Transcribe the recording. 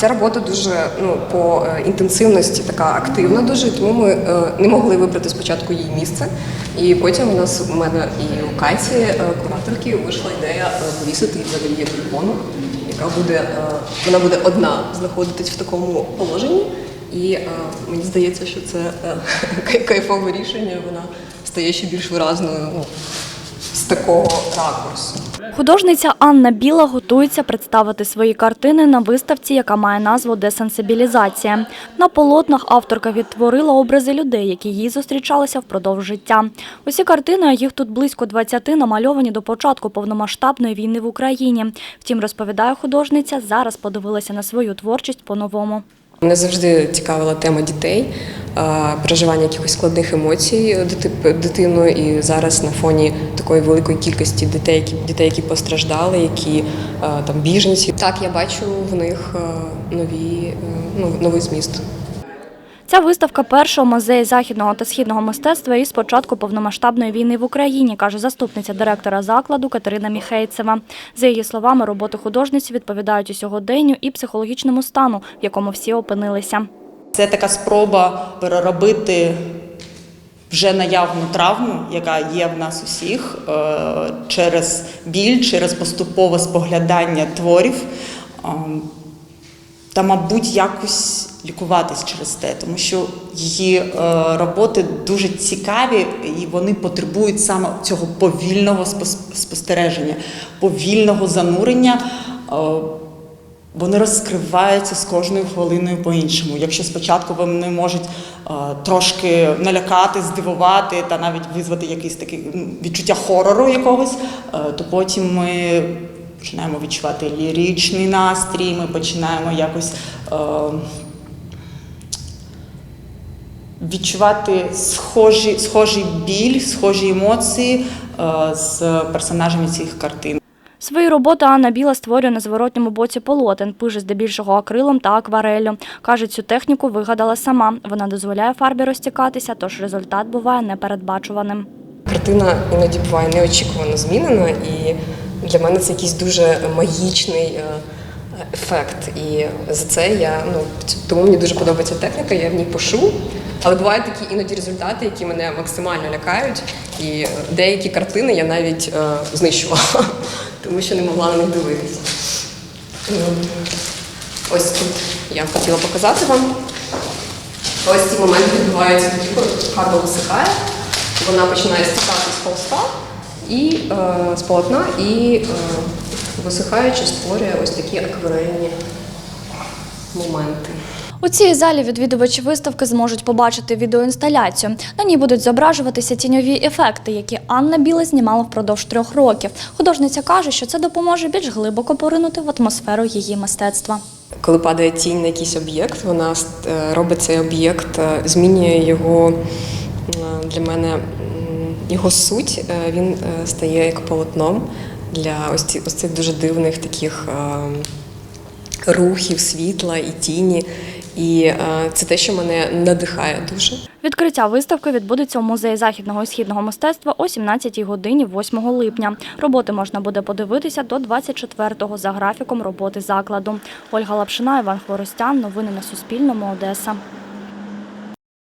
ця робота дуже ну, по е, інтенсивності така активна дуже, тому ми е, не могли вибрати спочатку її місце. І потім у нас у мене і у Каті, е, кураторки, вийшла ідея повісити взагалі як ікону, яка буде, вона буде одна знаходитись в такому положенні. І е, мені здається, що це е, кайфове рішення, вона стає ще більш виразною ну, з такого ракурсу. Художниця Анна Біла готується представити свої картини на виставці, яка має назву Десенсибілізація. На полотнах авторка відтворила образи людей, які їй зустрічалися впродовж життя. Усі картини, а їх тут близько 20, намальовані до початку повномасштабної війни в Україні. Втім, розповідає художниця, зараз подивилася на свою творчість по-новому. Мене завжди цікавила тема дітей, проживання якихось складних емоцій дити- дитиною. І зараз на фоні такої великої кількості дітей, які дітей, які постраждали, які там біженці. Так, я бачу в них нові, е, ну, новий зміст. Ця виставка перша у музеї західного та східного мистецтва із початку повномасштабної війни в Україні, каже заступниця директора закладу Катерина Міхейцева. За її словами, роботи художниці відповідають у сьогоденню і психологічному стану, в якому всі опинилися. Це така спроба переробити вже наявну травму, яка є в нас усіх, е, через біль, через поступове споглядання творів. Та, мабуть, якось лікуватись через те, тому що її е, роботи дуже цікаві і вони потребують саме цього повільного спос- спостереження, повільного занурення. Е, вони розкриваються з кожною хвилиною по-іншому. Якщо спочатку вони можуть е, трошки налякати, здивувати та навіть визвати якийсь такий відчуття хорору якогось, е, то потім ми починаємо відчувати ліричний настрій, ми починаємо якось. Е, Відчувати схожі, схожий біль, схожі емоції е, з персонажами цих картин. Свої роботи Анна Біла створює на зворотньому боці полотен, пише здебільшого акрилом та аквареллю. Каже, цю техніку вигадала сама. Вона дозволяє фарбі розтікатися, тож результат буває непередбачуваним. Картина іноді буває неочікувано змінена, і для мене це якийсь дуже магічний е, ефект. І за це я ну тому мені дуже подобається техніка, я в ній пишу. Але бувають такі іноді результати, які мене максимально лякають. І деякі картини я навіть е, знищувала, тому що не могла на них дивитися. Ось тут я хотіла показати вам. Ось ці моменти відбуваються тоді, коли фарба висихає, вона починає стікати з холста і е, з полотна і е, висихаючи створює ось такі акварельні моменти. У цій залі відвідувачі виставки зможуть побачити відеоінсталяцію. На ній будуть зображуватися тіньові ефекти, які Анна Біла знімала впродовж трьох років. Художниця каже, що це допоможе більш глибоко поринути в атмосферу її мистецтва. Коли падає тінь на якийсь об'єкт, вона е, робить цей об'єкт, е, змінює його для мене його суть. Е, Він е, стає як полотном для ось ось цих дуже дивних таких е, рухів, світла і тіні. І це те, що мене надихає дуже. Відкриття виставки відбудеться у музеї західного і східного мистецтва о 17 годині 8 липня. Роботи можна буде подивитися до 24-го за графіком роботи закладу. Ольга Лапшина, Іван Хворостян. Новини на Суспільному. Одеса.